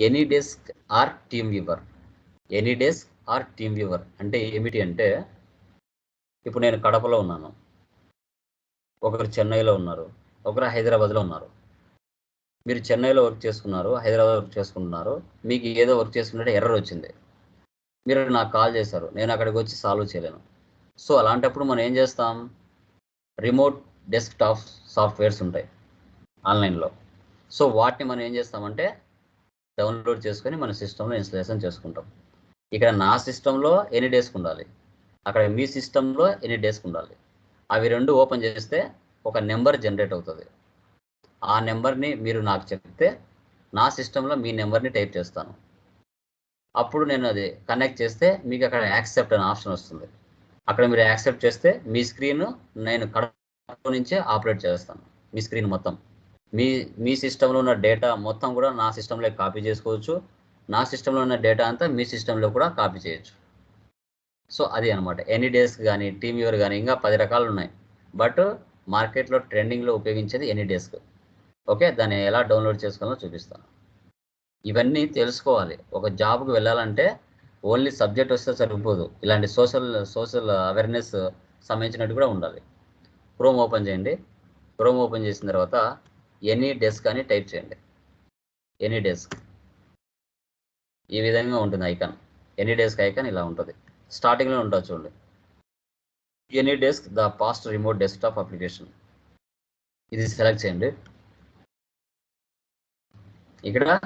AnyDesk or TeamViewer. AnyDesk or TeamViewer అంటే ఏమిటి అంటే ఇప్పుడు నేను కడపలో ఉన్నాను. ఒకరు చెన్నైలో ఉన్నారు ఒకరు హైదరాబాద్లో ఉన్నారు. మీరు చెన్నైలో వర్క్ చేసుకున్నారు హైదరాబాద్ వర్క్ చేసుకుంటున్నారు మీకు ఏదో వర్క్ చేసుకున్నట్టు ఎర్రర్ వచ్చింది. మీరు నాకు కాల్ చేశారు నేను అక్కడికి వచ్చి సాల్వ్ చేయలేను. సో అలాంటప్పుడు మనం ఏం చేస్తాం? రిమోట్ డెస్క్టాప్ సాఫ్ట్వేర్స్ ఉంటాయి ఆన్లైన్లో. సో వాటిని మనం ఏం చేస్తామంటే డౌన్లోడ్ చేసుకొని మన సిస్టంలో ఇన్స్టలేషన్ చేసుకుంటాం. ఇక్కడ నా సిస్టంలో ఎనీ డేస్కి ఉండాలి. అక్కడ మీ సిస్టంలో ఎనీ డేస్కి ఉండాలి. అవి రెండు ఓపెన్ చేస్తే ఒక నెంబర్ జనరేట్ అవుతుంది. ఆ నెంబర్ని మీరు నాకు చెప్తే నా సిస్టంలో మీ నెంబర్ని టైప్ చేస్తాను. అప్పుడు నేను అది కనెక్ట్ చేస్తే మీకు అక్కడ యాక్సెప్ట్ అనే ఆప్షన్ వస్తుంది. అక్కడ మీరు యాక్సెప్ట్ చేస్తే మీ స్క్రీన్ నేను కడప నుంచే ఆపరేట్ చేస్తాను. మీ స్క్రీన్ మొత్తం. మీ మీ సిస్టంలో ఉన్న డేటా మొత్తం కూడా నా సిస్టంలో కాపీ చేసుకోవచ్చు. నా సిస్టంలో ఉన్న డేటా అంతా మీ సిస్టంలో కూడా కాపీ చేయొచ్చు. సో అది అనమాట. ఎనీ డేస్ కానీ టీమ్ యూవర్ కానీ ఇంకా పది రకాలు ఉన్నాయి. బట్ మార్కెట్లో ట్రెండింగ్లో ఉపయోగించేది ఎనీ డేస్క్ ఓకే దాన్ని ఎలా డౌన్లోడ్ చేసుకోవాలో చూపిస్తాను. ఇవన్నీ తెలుసుకోవాలి. ఒక జాబ్కి వెళ్ళాలంటే ఓన్లీ సబ్జెక్ట్ వస్తే సరిపోదు. ఇలాంటి సోషల్ సోషల్ అవేర్నెస్ సంబంధించినట్టు కూడా ఉండాలి. క్రోమ్ ఓపెన్ చేయండి. క్రోమ్ ఓపెన్ చేసిన తర్వాత ఎనీ డెస్క్ అని టైప్ చేయండి. AnyDesk. ఈ విధంగా ఉంటుంది ఐకాన్. ఎనీ డెస్క్ ఐకాన్ ఇలా ఉంటుంది. స్టార్టింగ్లో ఉంటుంది చూడండి. AnyDesk the fast remote desktop application. ఇది సెలెక్ట్ చేయండి. ఇక్కడ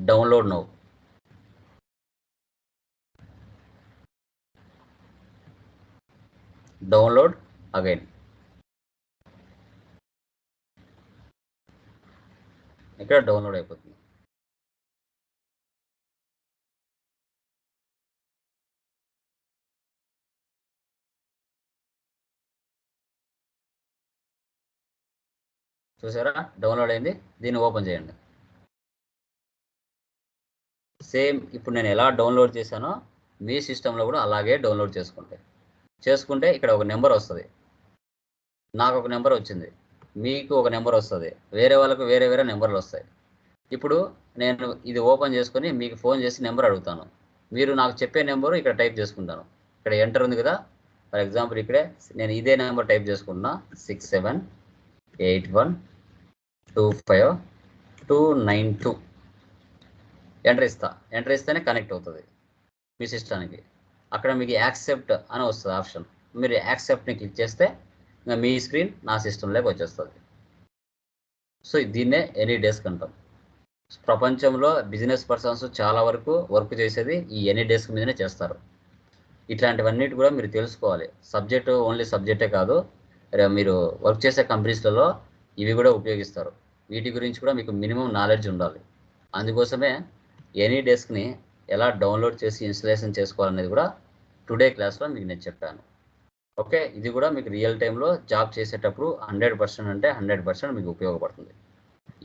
డౌన్లోడ్ నౌ. Download again. ఇక్కడ డౌన్లోడ్ అయిపోతుంది? చూసారా? డౌన్లోడ్ అయింది. దీన్ని ఓపెన్ చేయండి. సేమ్ ఇప్పుడు నేను ఎలా డౌన్లోడ్ చేశానో మీ సిస్టంలో కూడా అలాగే డౌన్లోడ్ చేసుకుంటే. చేసుకుంటే ఇక్కడ ఒక నెంబర్ వస్తుంది. నాకు ఒక నెంబర్ వచ్చింది. మీకు ఒక నెంబర్ వస్తుంది. వేరే వాళ్ళకు వేరే వేరే నెంబర్లు వస్తాయి. ఇప్పుడు నేను ఇది ఓపెన్ చేసుకొని మీకు ఫోన్ చేసి నెంబర్ అడుగుతాను. మీరు నాకు చెప్పే నెంబరు ఇక్కడ టైప్ చేసుకుంటాను. ఇక్కడ ఎంటర్ ఉంది కదా. ఫర్ ఎగ్జాంపుల్ ఇక్కడే నేను ఇదే నెంబర్ టైప్ చేసుకుంటున్నా. Six seven eight one two five two nine two. Enter ఇస్తా. ఎంటర్ ఇస్తేనే కనెక్ట్ అవుతుంది మీ సిస్టానికి అక్కడ మీకు యాక్సెప్ట్ అని వస్తుంది ఆప్షన్. మీరు యాక్సెప్ట్ని క్లిక్ చేస్తే మీ స్క్రీన్ నా సిస్టంలోకి వచ్చేస్తుంది. సో దీన్నే ఎనీ డెస్క్ అంటాం. ప్రపంచంలో బిజినెస్ పర్సన్స్ చాలా వరకు వర్క్ చేసేది ఈ ఎనీ డెస్క్ మీదనే చేస్తారు. ఇట్లాంటివన్నిటి కూడా మీరు తెలుసుకోవాలి. సబ్జెక్ట్ ఓన్లీ సబ్జెక్టే కాదు. మీరు వర్క్ చేసే కంపెనీస్లలో ఇవి కూడా ఉపయోగిస్తారు. వీటి గురించి కూడా మీకు మినిమం నాలెడ్జ్ ఉండాలి. అందుకోసమే ఎనీ డెస్క్ని ఎలా డౌన్లోడ్ చేసి ఇన్స్టలేషన్ చేసుకోవాలనేది కూడా టుడే క్లాస్లో మీకు నేను చెప్పాను. ఓకే ఇది కూడా మీకు రియల్ టైంలో జాబ్ చేసేటప్పుడు హండ్రెడ్ పర్సెంట్ అంటే హండ్రెడ్ పర్సెంట్ మీకు ఉపయోగపడుతుంది.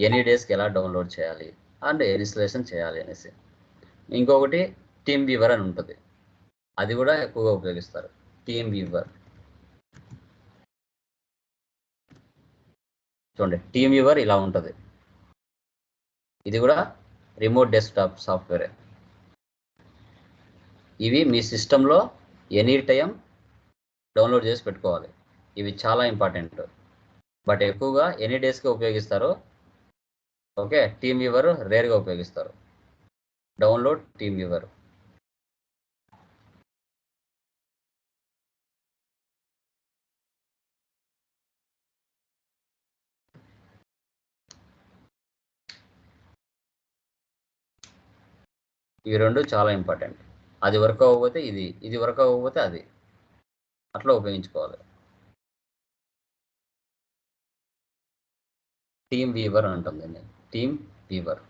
ఎనీ డేస్కి ఎలా డౌన్లోడ్ చేయాలి అండ్ ఇన్స్టలేషన్ చేయాలి అనేసి. ఇంకొకటి టీమ్ వీవర్ అని ఉంటుంది. అది కూడా ఎక్కువగా ఉపయోగిస్తారు. TeamViewer. చూడండి టీమ్ వీవర్ ఇలా ఉంటుంది. ఇది కూడా రిమోట్ డెస్క్టాప్ సాఫ్ట్వేర్. ఇవి మీ సిస్టంలో ఎనీ టైం డౌన్లోడ్ చేసి పెట్టుకోవాలి. ఇవి చాలా ఇంపార్టెంట్. బట్ ఎక్కువగా ఎనీ డేస్కి ఉపయోగిస్తారు ఓకే టీమ్ వ్యూవర్ రేర్గా ఉపయోగిస్తారు. Download TeamViewer. ఇవి రెండు చాలా ఇంపార్టెంట్. అది వర్క్ అవ్వకపోతే ఇది ఇది వర్క్ అవ్వకపోతే అది. అట్లా ఉపయోగించుకోవాలి. టీమ్ వీవర్ అంటుంది దీన్ని. టీమ్ వీవర్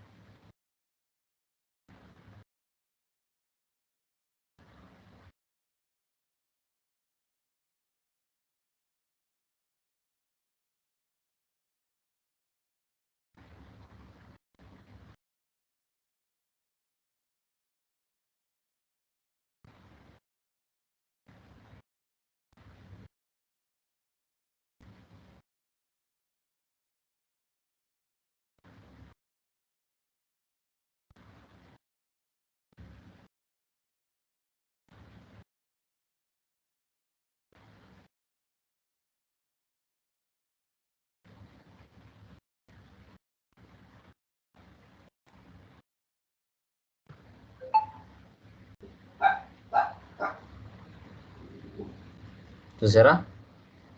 చూసారా?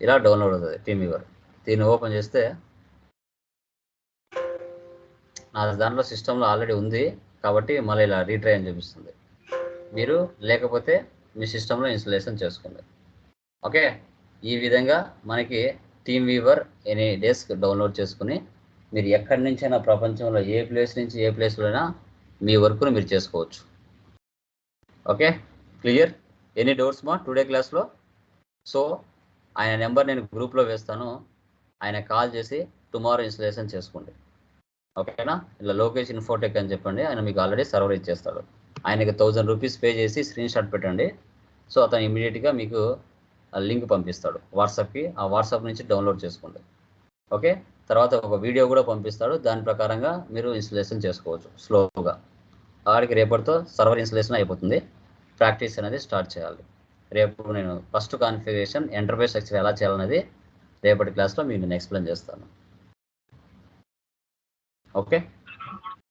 ఇలా డౌన్లోడ్ అవుతుంది టీమ్ వ్యూవర్ దీన్ని ఓపెన్ చేస్తే నా దాంట్లో సిస్టంలో ఆల్రెడీ ఉంది కాబట్టి మళ్ళీ ఇలా రీట్రై అని చూపిస్తుంది. మీరు లేకపోతే మీ సిస్టంలో ఇన్స్టలేషన్ చేసుకోండి. ఓకే? ఈ విధంగా మనకి TeamViewer AnyDesk download చేసుకుని మీరు ఎక్కడి నుంచైనా ప్రపంచంలో ఏ ప్లేస్ నుంచి ఏ ప్లేస్లో అయినా మీ వర్క్ను మీరు చేసుకోవచ్చు. ఓకే? క్లియర్? ఎనీ డౌట్స్ మా టుడే క్లాస్లో సో ఆయన నెంబర్ నేను గ్రూప్లో వేస్తాను. ఆయన కాల్ చేసి టుమారో ఇన్స్టలేషన్ చేసుకోండి. ఓకేనా? ఇలా లోకేష్ ఇన్ఫోటెక్ అని చెప్పండి. ఆయన మీకు ఆల్రెడీ సర్వర్ ఇచ్చేస్తాడు. ఆయనకి థౌజండ్ రూపీస్ పే చేసి స్క్రీన్ షాట్ పెట్టండి. సో అతను ఇమీడియట్గా మీకు లింక్ పంపిస్తాడు. వాట్సాప్కి ఆ వాట్సాప్ నుంచి డౌన్లోడ్ చేసుకోండి. ఓకే? తర్వాత ఒక వీడియో కూడా పంపిస్తాడు. దాని ప్రకారంగా మీరు ఇన్స్టలేషన్ చేసుకోవచ్చు స్లోగా. ఆడికి రేపటితో సర్వర్ ఇన్స్టలేషన్ అయిపోతుంది. ప్రాక్టీస్ అనేది స్టార్ట్ చేయాలి. రేపు నేను ఫస్ట్ కాన్ఫిగరేషన్ ఎంటర్ప్రైజ్ స్ట్రక్చర్ ఎలా చేయాలనేది రేపటి క్లాస్లో మీకు నేను ఎక్స్ప్లెయిన్ చేస్తాను. ఓకే?